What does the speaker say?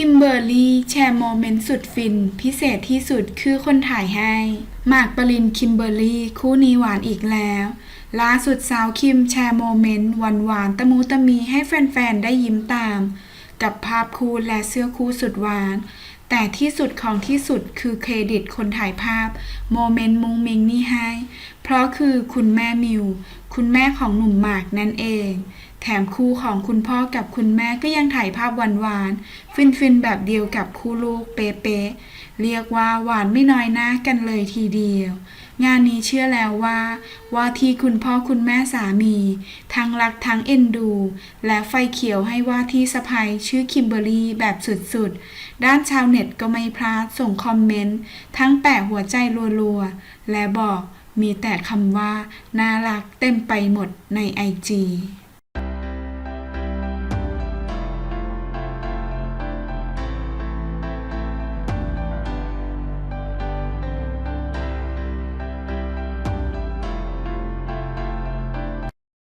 คิมเบอร์รี่แชร์โมเมนต์สุดฟิน พิเศษที่สุดคือคนถ่ายให้หมากปรินคิมเบอร์รี่คู่นี้หวานอีกแล้ว ล่าสุดสาวคิมแชร์โมเมนต์หวานหวานตะมูตะมีให้แฟนๆ ได้ยิ้มตาม กับภาพคู่และเสื้อคู่สุดหวาน แต่ที่สุดของที่สุดคือเครดิตคนถ่ายภาพ โมเมนต์มุงมิงนี่ให้ เพราะคือคุณแม่มิว คุณแม่ของหนุ่มหมากนั่นเอง แถมคู่ของคุณพ่อกับคุณแม่ก็ยังถ่ายภาพหวานๆ ฟินๆ แบบเดียวกับคู่ลูกเป๊ะๆ เรียกว่าหวานไม่น้อยหน้ากันเลยทีเดียว งานนี้เชื่อแล้วว่า ว่าที่คุณพ่อคุณแม่สามี ทั้งรักทั้งเอ็นดู และไฟเขียวให้ว่าที่สะพายชื่อคิมเบอรรี่แบบสุดๆ ด้านชาวเน็ตก็ไม่พลาดส่งคอมเมนต์ ทั้งแปะหัวใจรัวๆ และบอก มีแต่คำว่า น่ารักเต็มไปหมดในไอจี